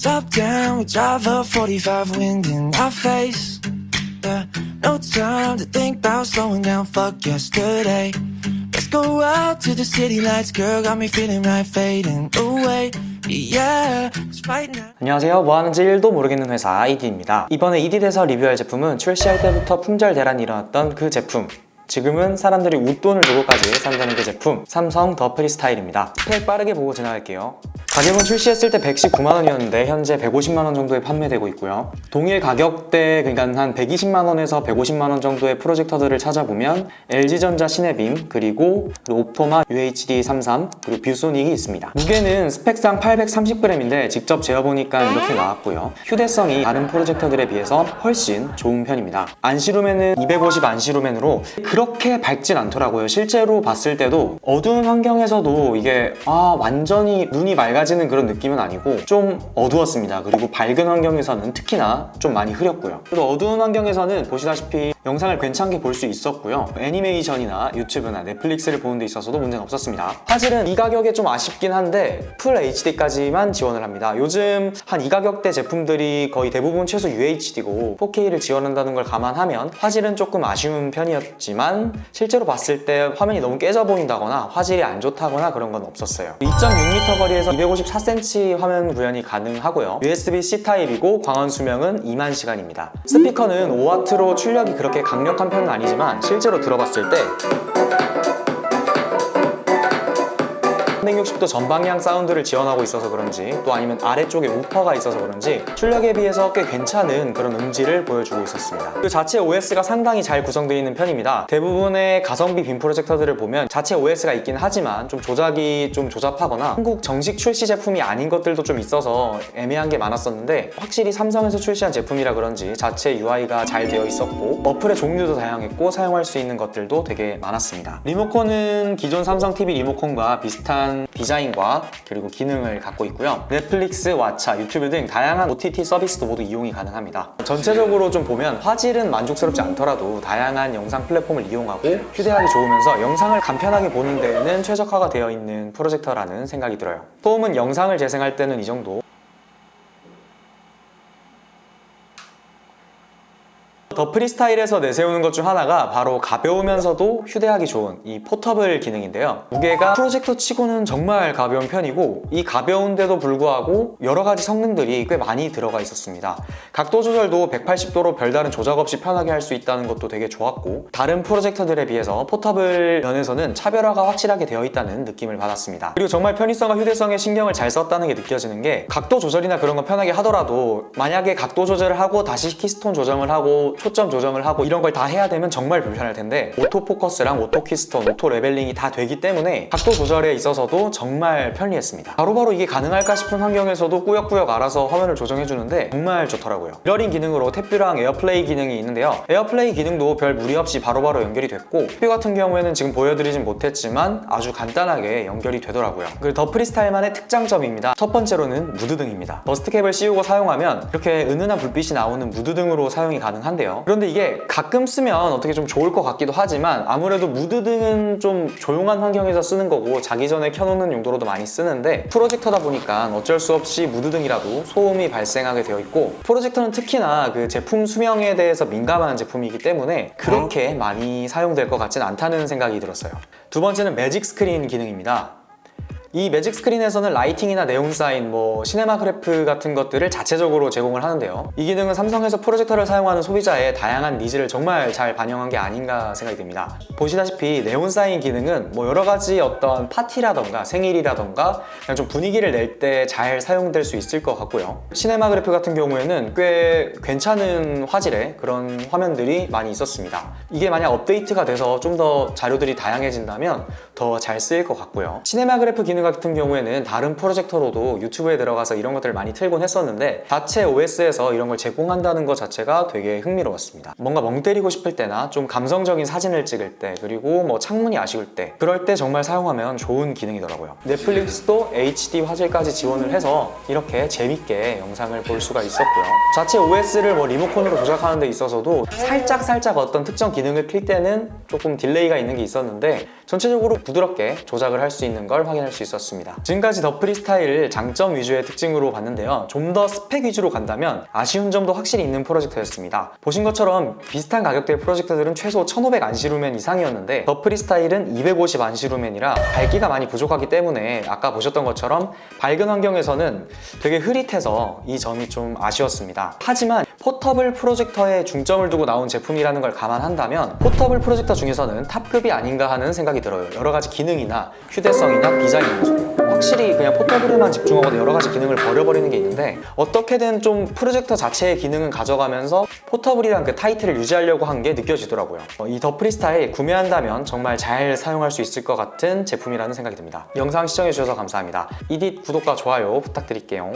Top down, we drive a 45 wind in our face. Yeah, no time to think about slowing down. Fuck yesterday. Let's go out to the city lights, girl. Got me feeling right, fading away. Yeah, right. 안녕하세요. 뭐 하는지 1도 모르겠는 회사 이디입니다. 이번에 이디에서 리뷰할 제품은 출시할 때부터 품절 대란이 일어났던 그 제품. 지금은 사람들이 웃돈을 주고까지 산다는 그 제품 삼성 더 프리 스타일입니다. 스펙 빠르게 보고 지나갈게요. 가격은 출시했을 때 119만 원이었는데 현재 150만 원 정도에 판매되고 있고요. 동일 가격대 그러니까 한 120만 원에서 150만 원 정도의 프로젝터들을 찾아보면 LG전자 시네빔 그리고 로포마 UHD 33 그리고 뷰소닉이 있습니다. 무게는 스펙상 830g인데 직접 재어보니까 이렇게 나왔고요. 휴대성이 다른 프로젝터들에 비해서 훨씬 좋은 편입니다. 안시루멘은 250 안시루멘으로 그렇게 밝진 않더라고요. 실제로 봤을 때도 어두운 환경에서도 이게 아 완전히 눈이 맑아지 는 그런 느낌은 아니고 좀 어두웠습니다. 그리고 밝은 환경에서는 특히나 좀 많이 흐렸고요. 또 어두운 환경에서는 보시다시피 영상을 괜찮게 볼 수 있었고요. 애니메이션이나 유튜브나 넷플릭스를 보는 데 있어서도 문제는 없었습니다. 화질은 이 가격에 좀 아쉽긴 한데 풀 HD까지만 지원을 합니다. 요즘 한 이 가격대 제품들이 거의 대부분 최소 UHD고 4K를 지원한다는 걸 감안하면 화질은 조금 아쉬운 편이었지만 실제로 봤을 때 화면이 너무 깨져 보인다거나 화질이 안 좋다거나 그런 건 없었어요. 2.6m 거리에서 254cm 화면 구현이 가능하고요. USB-C 타입이고 광원 수명은 2만 시간입니다. 스피커는 5W로 출력이 그렇게 강력한 편은 아니지만 실제로 들어봤을 때 360도 전방향 사운드를 지원하고 있어서 그런지 또 아니면 아래쪽에 우퍼가 있어서 그런지 출력에 비해서 꽤 괜찮은 그런 음질을 보여주고 있었습니다. 그 자체 OS가 상당히 잘 구성되어 있는 편입니다. 대부분의 가성비 빔 프로젝터들을 보면 자체 OS가 있긴 하지만 좀 조작이 좀 조잡하거나 한국 정식 출시 제품이 아닌 것들도 좀 있어서 애매한 게 많았었는데 확실히 삼성에서 출시한 제품이라 그런지 자체 UI가 잘 되어 있었고 어플의 종류도 다양했고 사용할 수 있는 것들도 되게 많았습니다. 리모컨은 기존 삼성 TV 리모컨과 비슷 한 디자인과 그리고 기능을 갖고 있고요. 넷플릭스, 왓챠, 유튜브 등 다양한 OTT 서비스도 모두 이용이 가능합니다. 전체적으로 좀 보면 화질은 만족스럽지 않더라도 다양한 영상 플랫폼을 이용하고 휴대하기 좋으면서 영상을 간편하게 보는 데에는 최적화가 되어 있는 프로젝터라는 생각이 들어요. 소음은 영상을 재생할 때는 이 정도 더 프리스타일에서 내세우는 것 중 하나가 바로 가벼우면서도 휴대하기 좋은 이 포터블 기능인데요. 무게가 프로젝터 치고는 정말 가벼운 편이고 이 가벼운데도 불구하고 여러 가지 성능들이 꽤 많이 들어가 있었습니다. 각도 조절도 180도로 별다른 조작 없이 편하게 할 수 있다는 것도 되게 좋았고 다른 프로젝터들에 비해서 포터블 면에서는 차별화가 확실하게 되어 있다는 느낌을 받았습니다. 그리고 정말 편의성과 휴대성에 신경을 잘 썼다는 게 느껴지는 게 각도 조절이나 그런 거 편하게 하더라도 만약에 각도 조절을 하고 다시 키스톤 조정을 하고 초점 조정을 하고 이런 걸 다 해야 되면 정말 불편할 텐데 오토 포커스랑 오토 키스톤, 오토 레벨링이 다 되기 때문에 각도 조절에 있어서도 정말 편리했습니다. 바로바로 이게 가능할까 싶은 환경에서도 꾸역꾸역 알아서 화면을 조정해 주는데 정말 좋더라고요. 미러링 기능으로 탭뷰랑 에어플레이 기능이 있는데요. 에어플레이 기능도 별 무리 없이 바로바로 연결이 됐고 탭뷰 같은 경우에는 지금 보여드리진 못했지만 아주 간단하게 연결이 되더라고요. 그리고 더 프리스타일만의 특장점입니다. 첫 번째로는 무드등입니다. 버스트캡을 씌우고 사용하면 이렇게 은은한 불빛이 나오는 무드등으로 사용이 가능한데요. 그런데 이게 가끔 쓰면 어떻게 좀 좋을 것 같기도 하지만 아무래도 무드등은 좀 조용한 환경에서 쓰는 거고 자기 전에 켜놓는 용도로도 많이 쓰는데 프로젝터다 보니까 어쩔 수 없이 무드등이라도 소음이 발생하게 되어 있고 프로젝터는 특히나 그 제품 수명에 대해서 민감한 제품이기 때문에 그렇게 많이 사용될 것 같진 않다는 생각이 들었어요. 두 번째는 매직 스크린 기능입니다. 이 매직 스크린에서는 라이팅이나 네온 사인, 뭐 시네마 그래프 같은 것들을 자체적으로 제공을 하는데요. 이 기능은 삼성에서 프로젝터를 사용하는 소비자의 다양한 니즈를 정말 잘 반영한 게 아닌가 생각이 듭니다. 보시다시피 네온 사인 기능은 뭐 여러 가지 어떤 파티라던가 생일이라던가 그냥 좀 분위기를 낼 때 잘 사용될 수 있을 것 같고요. 시네마 그래프 같은 경우에는 꽤 괜찮은 화질의 그런 화면들이 많이 있었습니다. 이게 만약 업데이트가 돼서 좀 더 자료들이 다양해진다면 더 잘 쓰일 것 같고요. 시네마 그래프 기능 같은 경우에는 다른 프로젝터로도 유튜브에 들어가서 이런 것들을 많이 틀곤 했었는데 자체 OS에서 이런 걸 제공한다는 것 자체가 되게 흥미로웠습니다. 뭔가 멍 때리고 싶을 때나 좀 감성적인 사진을 찍을 때 그리고 뭐 창문이 아쉬울 때 그럴 때 정말 사용하면 좋은 기능이더라고요. 넷플릭스도 HD 화질까지 지원을 해서 이렇게 재밌게 영상을 볼 수가 있었고요. 자체 OS를 뭐 리모컨으로 조작하는 데 있어서도 살짝 살짝 어떤 특정 기능을 킬 때는 조금 딜레이가 있는 게 있었는데 전체적으로 부드럽게 조작을 할 수 있는 걸 확인할 수 있었습니다. 지금까지 더 프리스타일을 장점 위주의 특징으로 봤는데요. 좀 더 스펙 위주로 간다면 아쉬운 점도 확실히 있는 프로젝터였습니다. 보신 것처럼 비슷한 가격대의 프로젝터들은 최소 1500 안시루멘 이상이었는데 더 프리스타일은 250 안시루멘이라 밝기가 많이 부족하기 때문에 아까 보셨던 것처럼 밝은 환경에서는 되게 흐릿해서 이 점이 좀 아쉬웠습니다. 하지만 포터블 프로젝터에 중점을 두고 나온 제품이라는 걸 감안한다면 포터블 프로젝터 중에서는 탑급이 아닌가 하는 생각이 들어요. 여러 가지 기능이나 휴대성이나 디자인 요소. 확실히 그냥 포터블에만 집중하고 여러 가지 기능을 버려버리는 게 있는데 어떻게든 좀 프로젝터 자체의 기능은 가져가면서 포터블이란 그 타이틀을 유지하려고 한 게 느껴지더라고요. 어, 이더 프리스타일 구매한다면 정말 잘 사용할 수 있을 것 같은 제품이라는 생각이 듭니다. 영상 시청해주셔서 감사합니다. 이딧 구독과 좋아요 부탁드릴게요.